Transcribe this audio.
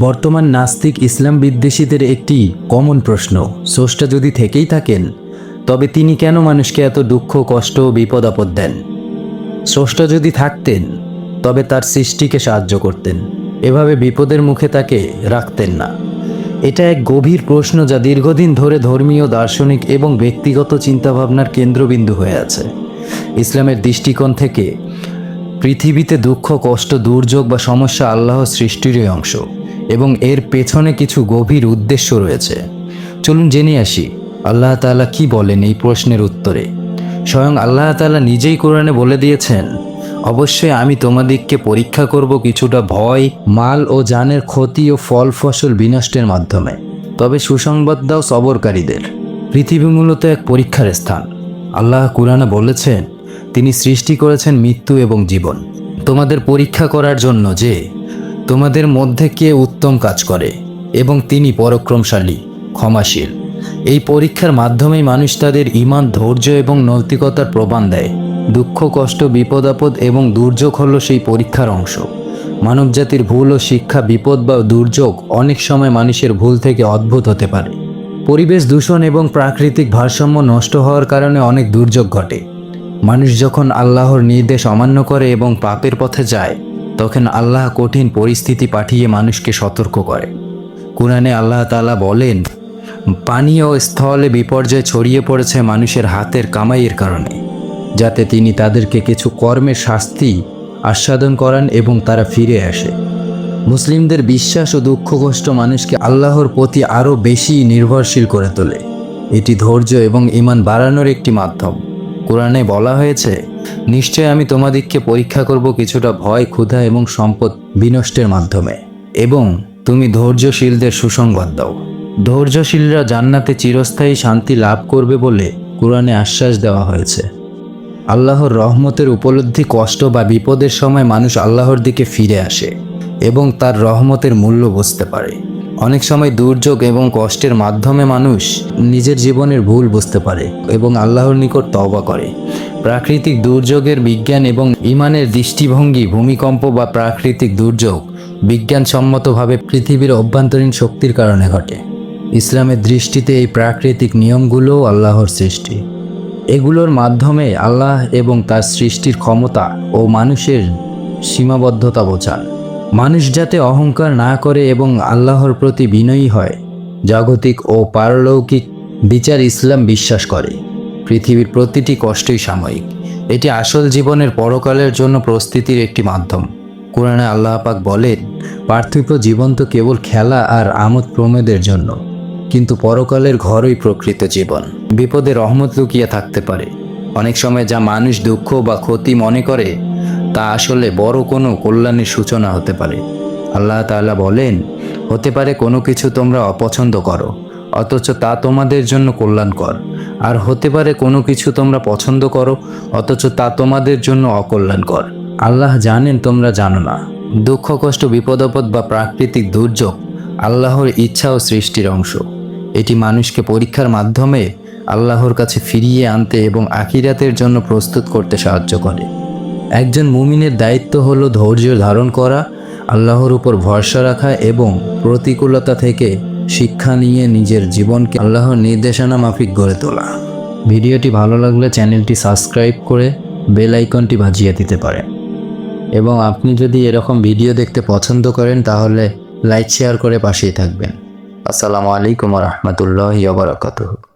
বর্তমান নাস্তিক ইসলাম বিদ্বেষীদের একটি কমন প্রশ্ন। স্রষ্টা যদি থেকেই থাকেন, তবে তিনি কেন মানুষকে এত দুঃখ, কষ্ট ও বিপদ আপদ দেন? স্রষ্টা যদি থাকতেন, তবে তার সৃষ্টিকে সাহায্য করতেন। এভাবে বিপদের মুখে তাকে রাখতেন না। এটা এক গভীর প্রশ্ন যা দীর্ঘদিন ধরে ধর্মীয়, দার্শনিক এবং ব্যক্তিগত চিন্তাভাবনার কেন্দ্রবিন্দু হয়ে আছে। ইসলামের দৃষ্টিকোণ থেকে পৃথিবীতে দুঃখ, কষ্ট, দুর্যোগ বা সমস্যা আল্লাহর সৃষ্টিরই অংশ। এবং এর পেছনে কিছু গভীর উদ্দেশ্য রয়েছে। চলুন জেনে আসি, আল্লাহ তাআলা কি বলেন এই প্রশ্নের উত্তরে। স্বয়ং আল্লাহ তাআলা নিজেই কোরআনে বলে দিয়েছেন, অবশ্যই আমি তোমাদিগকে পরীক্ষা করব কিছুটা ভয়, মাল ও জানের ক্ষতি ও ফল ফসল বিনষ্টের মাধ্যমে। তবে সুসংবাদ দাও সবরকারীদের। পৃথিবী মূলত এক পরীক্ষার স্থান। আল্লাহ কুরআনে বলেছেন, তিনি সৃষ্টি করেছেন মৃত্যু এবং জীবন। তোমাদের পরীক্ষা করার জন্য যে তোমাদের মধ্যে কে উত্তম কাজ করে, এবং তিনি পরাক্রমশালী, ক্ষমাশীল। এই পরীক্ষার মাধ্যমেই মানুষ তাদের ইমান ধৈর্য এবং নৈতিকতার প্রমাণ দেয়। দুঃখ, কষ্ট, বিপদ, আপদ এবং দুর্যোগ হল সেই পরীক্ষার অংশ। মানবজাতির ভুল ও শিক্ষা, বিপদ বা দুর্যোগ অনেক সময় মানুষের ভুল থেকে অদ্ভুত হতে পারে। পরিবেশ দূষণ এবং প্রাকৃতিক ভারসাম্য নষ্ট হওয়ার কারণে অনেক দুর্যোগ ঘটে। মানুষ যখন আল্লাহর নির্দেশ অমান্য করে এবং পাপের পথে যায় তখন আল্লাহ কঠিন পরিস্থিতি পাঠিয়ে মানুষকে সতর্ক করে। কোরআনে আল্লাহ তাআলা বলেন, পানি ও স্থলে বিপর্যয় ছড়িয়ে পড়েছে মানুষের হাতের কামাইয়ের কারণে, যাতে তিনি তাদেরকে কিছু কর্মের শাস্তি আস্বাদন করান এবং তারা ফিরে আসে। মুসলিমদের বিশ্বাস ও দুঃখ কষ্ট মানুষকে আল্লাহর প্রতি আরও বেশি নির্ভরশীল করে তোলে। এটি ধৈর্য এবং ইমান বাড়ানোর একটি মাধ্যম। কোরআনে বলা হয়েছে নিশ্চয় আমি তোমাদিগকে পরীক্ষা করব কিছুটা ভয়, ক্ষুধা এবং সম্পদ বিনষ্টের মাধ্যমে। এবং তুমি ধৈর্যশীলদের সুসংবাদ দাও। ধৈর্যশীলরা জান্নাতে চিরস্থায়ী শান্তি লাভ করবে বলে কোরআনে আশ্বাস দেওয়া হয়েছে। আল্লাহর রহমতের উপলব্ধি কষ্ট বা বিপদের সময় মানুষ আল্লাহর দিকে ফিরে আসে এবং তার রহমতের মূল্য বুঝতে পারে। অনেক সময় দুর্যোগ এবং কষ্টের মাধ্যমে মানুষ নিজের জীবনের ভুল বুঝতে পারে এবং আল্লাহর নিকট তওবা করে। প্রাকৃতিক দুর্যোগের বিজ্ঞান এবং ইমানের দৃষ্টিভঙ্গি, ভূমিকম্প বা প্রাকৃতিক দুর্যোগ বিজ্ঞানসম্মতভাবে পৃথিবীর অভ্যন্তরীণ শক্তির কারণে ঘটে। ইসলামের দৃষ্টিতে এই প্রাকৃতিক নিয়মগুলোও আল্লাহর সৃষ্টি। এগুলোর মাধ্যমে আল্লাহ এবং তার সৃষ্টির ক্ষমতা ও মানুষের সীমাবদ্ধতা বোঝান। মানুষ যাতে অহংকার না করে এবং আল্লাহর প্রতি বিনয়ী হয়, জাগতিক ও পারলৌকিক বিচার ইসলাম বিশ্বাস করে। পৃথিবীর প্রতিটি কষ্টই সাময়িক। এটি আসল জীবনের পরকালের জন্য প্রস্তুতির একটি মাধ্যম। কোরআনে আল্লাহ পাক বলেন পার্থিব জীবন তো কেবল খেলা আর আমোদ প্রমোদের জন্য, কিন্তু পরকালের ঘরই প্রকৃত জীবন। বিপদে রহমত লুকিয়ে থাকতে পারে। অনেক সময় যা মানুষ দুঃখ বা ক্ষতি মনে করে তা আসলে বড় কোনো কল্যাণের সূচনা হতে পারে। আল্লাহ তাআলা বলেন, হতে পারে কোনো কিছু তোমরা অপছন্দ করো, অথচ তা তোমাদের জন্য কল্যাণকর। আর হতে পারে কোনো কিছু তোমরা পছন্দ করো, অথচ তা তোমাদের জন্য অকল্যাণকর। আল্লাহ জানেন তোমরা জানো না। দুঃখ, কষ্ট বিপদপদ বা প্রাকৃতিক দুর্যোগ আল্লাহর ইচ্ছা ও সৃষ্টির অংশ। এটি মানুষকে পরীক্ষার মাধ্যমে আল্লাহর কাছে ফিরিয়ে আনতে এবং আখিরাতের জন্য প্রস্তুত করতে সাহায্য করে। একজন মুমিনের দায়িত্ব হল ধৈর্য ধারণ করা, আল্লাহর উপর ভরসা রাখা এবং প্রতিকূলতা থেকে শিক্ষা নিয়ে নিজের জীবনকে আল্লাহর নির্দেশনা মাফিক গড়ে তোলা। ভিডিওটি ভালো লাগলে চ্যানেলটি সাবস্ক্রাইব করে বেল আইকনটি বাজিয়ে দিতে পারেন। এবং আপনি যদি এরকম ভিডিও দেখতে পছন্দ করেন, তাহলে লাইক, শেয়ার করে পাশেই থাকবেন। আসসালামু আলাইকুম রহমতুল্লাহ বারাকাতুহু।